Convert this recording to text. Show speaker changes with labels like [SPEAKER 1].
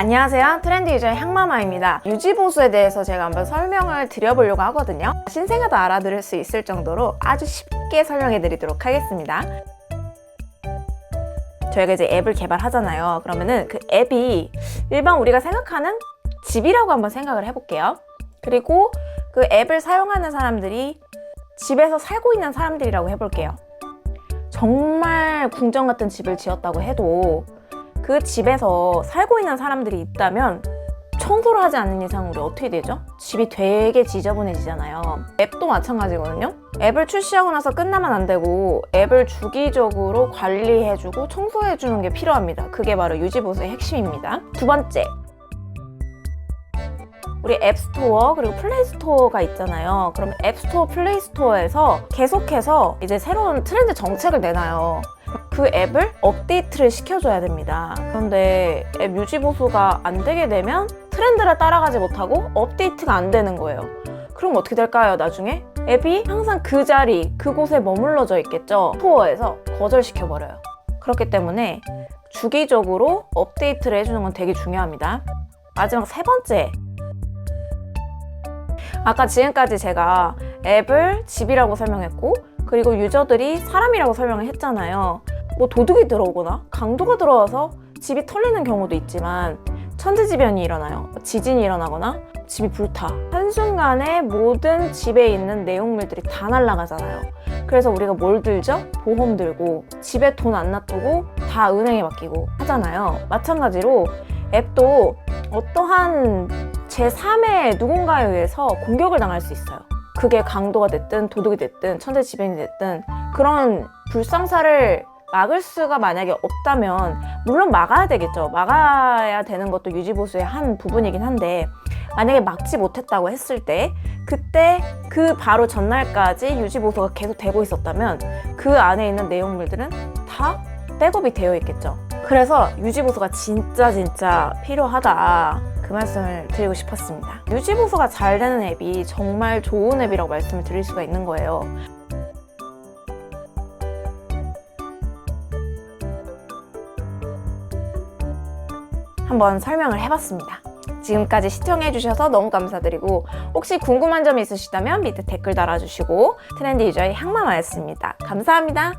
[SPEAKER 1] 안녕하세요. 트렌드 유저의 향마마입니다. 유지보수에 대해서 제가 한번 설명을 드려보려고 하거든요. 신생아도 알아들을 수 있을 정도로 아주 쉽게 설명해 드리도록 하겠습니다. 저희가 이제 앱을 개발하잖아요. 그러면은 그 앱이 일반 우리가 생각하는 집이라고 한번 생각을 해볼게요. 그리고 그 앱을 사용하는 사람들이 집에서 살고 있는 사람들이라고 해볼게요. 정말 궁전 같은 집을 지었다고 해도 그 집에서 살고 있는 사람들이 있다면 청소를 하지 않는 이상 우리 어떻게 되죠? 집이 되게 지저분해지잖아요. 앱도 마찬가지거든요. 앱을 출시하고 나서 끝나면 안 되고 앱을 주기적으로 관리해주고 청소해주는 게 필요합니다. 그게 바로 유지보수의 핵심입니다. 두 번째. 우리 앱스토어 그리고 플레이스토어가 있잖아요. 그럼 앱스토어, 플레이스토어에서 계속해서 이제 새로운 트렌드 정책을 내놔요. 그 앱을 업데이트를 시켜줘야 됩니다. 그런데 앱 유지 보수가 안 되게 되면 트렌드를 따라가지 못하고 업데이트가 안 되는 거예요. 그럼 어떻게 될까요, 나중에? 앱이 항상 그 자리, 그곳에 머물러져 있겠죠. 스토어에서 거절시켜버려요. 그렇기 때문에 주기적으로 업데이트를 해주는 건 되게 중요합니다. 마지막 세 번째. 아까 지금까지 제가 앱을 집이라고 설명했고, 그리고 유저들이 사람이라고 설명을 했잖아요. 뭐 도둑이 들어오거나 강도가 들어와서 집이 털리는 경우도 있지만 천재지변이 일어나요. 지진이 일어나거나 집이 불타. 한순간에 모든 집에 있는 내용물들이 다 날아가잖아요. 그래서 우리가 뭘 들죠? 보험 들고 집에 돈 안 놔두고 다 은행에 맡기고 하잖아요. 마찬가지로 앱도 어떠한 제3의 누군가에 의해서 공격을 당할 수 있어요. 그게 강도가 됐든 도둑이 됐든 천재지변이 됐든 그런 불상사를 막을 수가 만약에 없다면 물론 막아야 되겠죠. 막아야 되는 것도 유지보수의 한 부분이긴 한데 만약에 막지 못했다고 했을 때 그때 그 바로 전날까지 유지보수가 계속 되고 있었다면 그 안에 있는 내용물들은 다 백업이 되어 있겠죠. 그래서 유지보수가 진짜 진짜 필요하다. 그 말씀을 드리고 싶었습니다. 유지보수가 잘 되는 앱이 정말 좋은 앱이라고 말씀을 드릴 수가 있는 거예요. 한번 설명을 해봤습니다. 지금까지 시청해주셔서 너무 감사드리고 혹시 궁금한 점이 있으시다면 밑에 댓글 달아주시고 트렌드 유저의 향마마였습니다. 감사합니다.